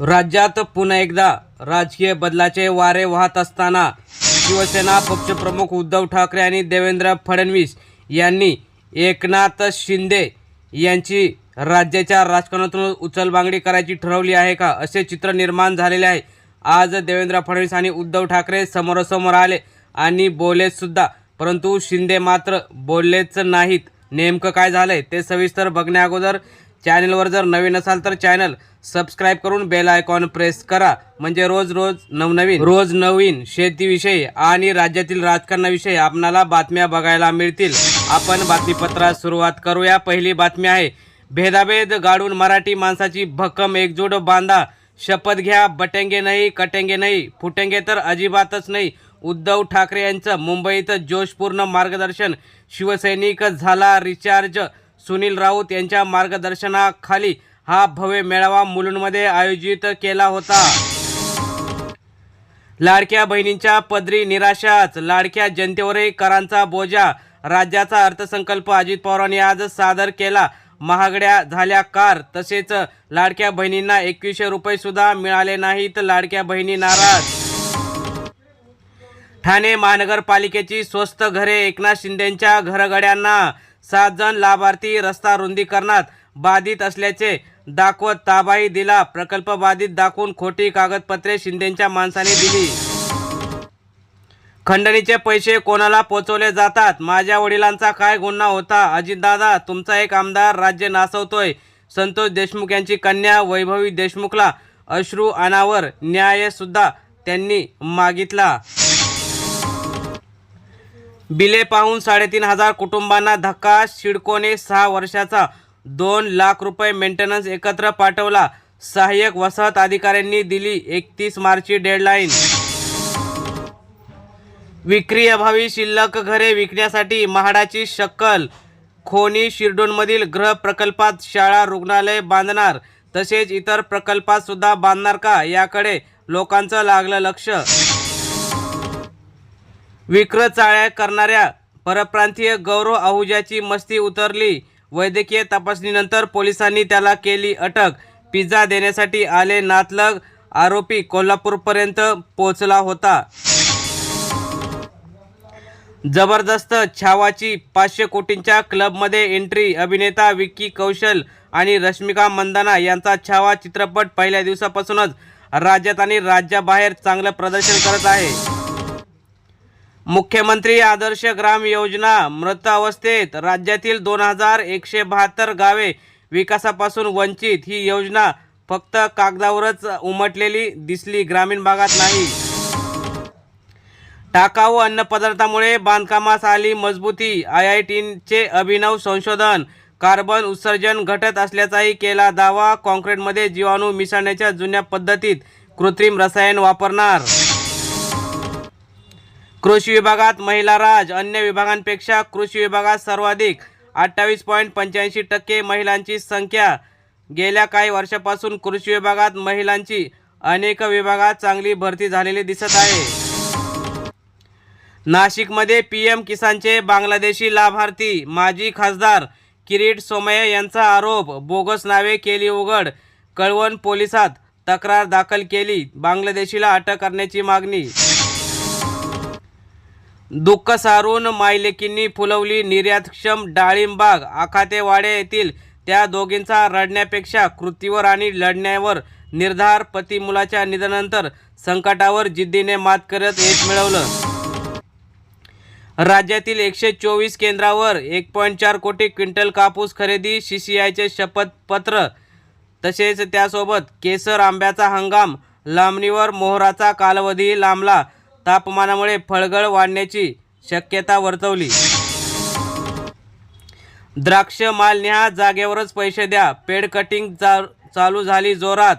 राज्यात पुन्हा एकदा राजकीय बदलाचे वारे वाहत असताना शिवसेना पक्षप्रमुख उद्धव ठाकरे आणि देवेंद्र फडणवीस यांनी एकनाथ शिंदे यांची राज्याच्या राजकारणातून उचलबांगडी करायची ठरवली आहे का? असे चित्र निर्माण झालेले आहे. आज देवेंद्र फडणवीस आणि उद्धव ठाकरे समोरासमोर आले आणि बोललेसुद्धा परंतु शिंदे मात्र बोललेच नाहीत. नेमकं काय झालंय ते सविस्तर बघण्याअगोदर चॅनलवर जर नवीन असाल तर चॅनल सबस्क्राईब करून बेल आयकॉन प्रेस करा. म्हणजे रोज रोज नवनवीन रोज नवीन शेतीविषयी आणि राज्यातील राजकारणाविषयी आपणाला बातम्या बघायला मिळतील. आपण बातमीपत्रास सुरुवात करूया. पहिली बातमी आहे भेदाभेद गाडून मराठी माणसाची भक्कम एकजूट बांधा. शपथ घ्या बटेंगे नाही कटेंगे नाही फुटेंगे तर अजिबातच नाही. उद्धव ठाकरे यांचं मुंबईत जोशपूर्ण मार्गदर्शन. शिवसैनिक झाला रिचार्ज सुनील राऊत यांच्या मार्गदर्शनाखाली हा भव्य मेळावा मुलुंडमध्ये आयोजित केला होता. लाडक्या बहिणींच्या पदरी निराशाच लाडक्या जनतेवरही करांचा बोजा राज्याचा अर्थसंकल्प अजित पवारांनी आज सादर केला. महागड्या झाल्या कार तसेच लाडक्या बहिणींना एकवीसशे रुपये सुद्धा मिळाले नाहीत लाडक्या बहिणी नाराज. ठाणे महानगरपालिकेची स्वस्त घरे एकनाथ शिंदेंच्या घरगड्यांना सात जण लाभार्थी रस्ता रुंदीकरणात बाधित असल्याचे दाखवत ताबाही दिला. प्रकल्प बाधित दाखवून खोटी कागदपत्रे शिंदेंच्या माणसाने दिली. खंडणीचे पैसे कोणाला पोचवले जातात? माझ्या वडिलांचा काय गुन्हा होता? अजितदादा तुमचा एक आमदार राज्य नासवतोय. संतोष देशमुख यांची कन्या वैभवी देशमुखला अश्रू अनावर न्यायसुद्धा त्यांनी मागितला. बिले पाहून साडेतीन हजार कुटुंबांना धक्का शिडकोने सहा वर्षाचा दोन लाख रुपये मेंटेनन्स एकत्र पाठवला. सहाय्यक वसाहत अधिकाऱ्यांनी दिली एकतीस मार्चची डेडलाईन विक्री अभावी शिल्लक घरे विकण्यासाठी म्हाडाची शक्कल खोनी शिरडोनमधील गृह प्रकल्पात शाळा रुग्णालय बांधणार तसेच इतर प्रकल्पात सुद्धा बांधणार का? याकडे लोकांचं लागलं लक्ष. विक्र चाळ्या करणाऱ्या परप्रांतीय गौरव आहुजाची मस्ती उतरली. वैद्यकीय तपासणीनंतर पोलिसांनी त्याला केली अटक. पिझ्झा देण्यासाठी आले नातलग आरोपी कोल्हापूरपर्यंत पोहोचला होता. जबरदस्त छावाची पाचशे कोटींच्या क्लबमध्ये एंट्री अभिनेता विक्की कौशल आणि रश्मिका मंदाना यांचा छावा चित्रपट पहिल्या दिवसापासूनच राज्यात आणि राज्याबाहेर चांगलं प्रदर्शन करत आहे. मुख्यमंत्री आदर्श ग्राम योजना मृत अवस्थेत राज्यातील दोन हजार एकशे बहात्तर गावे विकासापासून वंचित ही योजना फक्त कागदावरच उमटलेली दिसली ग्रामीण भागात नाही. टाकाऊ अन्नपदार्थामुळे बांधकामास आली मजबूती. आय आय टीचे अभिनव संशोधन कार्बन उत्सर्जन घटत असल्याचाही केला दावा. काँक्रीटमध्ये जीवाणू मिसळण्याच्या जुन्या पद्धतीत कृत्रिम रसायन वापरणार. कृषी विभागात महिला राज अन्य विभागांपेक्षा कृषी विभागात सर्वाधिक. अठ्ठावीस पॉईंट पंच्याऐंशी टक्के महिलांची संख्या. गेल्या काही वर्षापासून कृषी विभागात महिलांची अनेक विभागात चांगली भरती झालेली दिसत आहे. नाशिकमध्ये पी एम किसानचे बांगलादेशी लाभार्थी माजी खासदार किरीट सोमय्या यांचा आरोप. बोगस नावे केली उघड. कळवण पोलिसात तक्रार दाखल केली. बांगलादेशीला अटक करण्याची मागणी दुःख सारून मायलेकींनी फुलवली निर्यातक्षम डाळिंबाग आखातेवाडे येथील त्या दोघींचा रडण्यापेक्षा कृतीवर आणि लढण्यावर निर्धार पती मुलाच्या निधनानंतर संकटावर जिद्दीने मात करत यश मिळवलं. राज्यातील एकशे चोवीस केंद्रावर एक पॉईंट चार कोटी क्विंटल कापूस खरेदी सीसीआयचे शपथपत्र तसेच त्यासोबत केसर आंब्याचा हंगाम लांबणीवर मोहराचा कालावधी लांबला तापमानामुळे फळगळ वाढण्याची शक्यता वर्तवली. द्राक्ष माल न्या जागेवरच पैसे द्या. पेड कटिंग चा चालू झाली जोरात.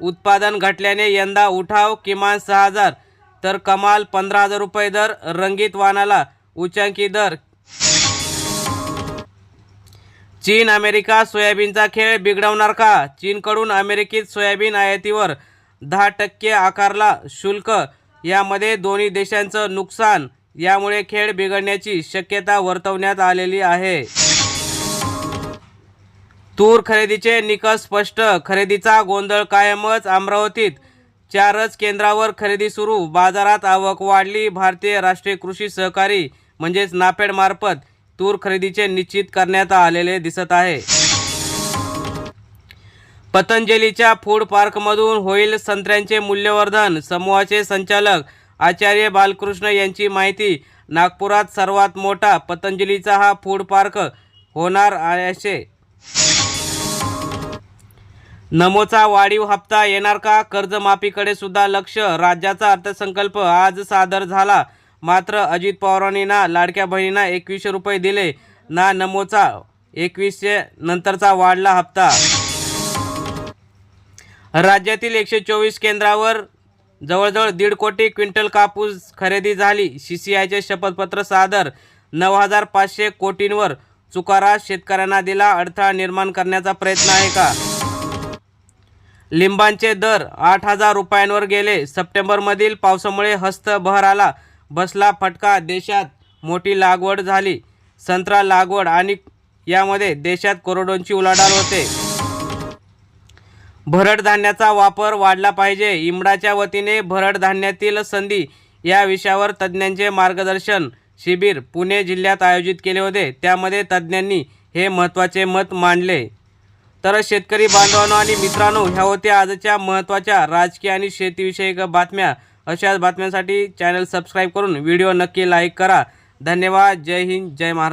उत्पादन घटल्याने यंदा उठाव किमान सहा हजार. तर कमाल पंधरा हजार रुपये दर. रंगीत वाहनाला उच्चांकी दर. चीन अमेरिका सोयाबीनचा खेळ बिघडवणार का? चीनकडून अमेरिकेत सोयाबीन आयातीवर दहा टक्के आकारला शुल्क. यामध्ये दोन्ही देशांचं नुकसान यामुळे खेळ बिघडण्याची शक्यता वर्तवण्यात आलेली आहे. तूर खरेदीचे निकष स्पष्ट. खरेदीचा गोंधळ कायमच अमरावतीत. चारच केंद्रावर खरेदी सुरू. बाजारात आवक वाढली. भारतीय राष्ट्रीय कृषी सहकारी म्हणजेच नाफेडमार्फत तूर खरेदीचे निश्चित करण्यात आलेले दिसत आहे. पतंजलीच्या फूड पार्कमधून होईल संत्र्यांचे मूल्यवर्धन समूहाचे संचालक आचार्य बालकृष्ण यांची माहिती. नागपुरात सर्वात मोठा पतंजलीचा हा फूड पार्क होणार असे नमोचा वाढीव हप्ता येणार का? कर्जमाफीकडे सुद्धा लक्ष. राज्याचा अर्थसंकल्प आज सादर झाला. मात्र अजित पवारांनी ना लाडक्या बहिणींना एकवीसशे रुपये दिले ना नमोचा एकवीसशे नंतरचा वाढला हप्ता. राज्यातील एकशे चोवीस केंद्रावर जवळजवळ दीड कोटी क्विंटल कापूस खरेदी झाली. सी सी आयचे शपथपत्र सादर. नऊ हजार पाचशे कोटींवर चुकारा शेतकऱ्यांना दिला अडथळा निर्माण करण्याचा प्रयत्न आहे का? लिंबांचे दर आठ हजार रुपयांवर गेले. सप्टेंबरमधील पावसामुळे हस्त बहराला बसला फटका. देशात मोठी लागवड झाली. संत्रा लागवड आणि यामध्ये देशात करोडोंची उलाढाल होते. भरड धान्याचा वापर वाढला पाहिजे. इमडाच्या वतीने भरड धान्यातील संधी या विषयावर तज्ज्ञांचे मार्गदर्शन शिबिर पुणे जिल्ह्यात आयोजित केले होते. त्यामध्ये तज्ज्ञांनी हे महत्त्वाचे मत मांडले. तर शेतकरी बांधवांनो आणि मित्रांनो ह्या होत्या आजच्या महत्त्वाच्या राजकीय आणि शेतीविषयक बातम्या. अशाच बातम्यांसाठी चॅनल सबस्क्राईब करून व्हिडिओ नक्की लाईक करा. धन्यवाद. जय हिंद. जय महाराष्ट्र.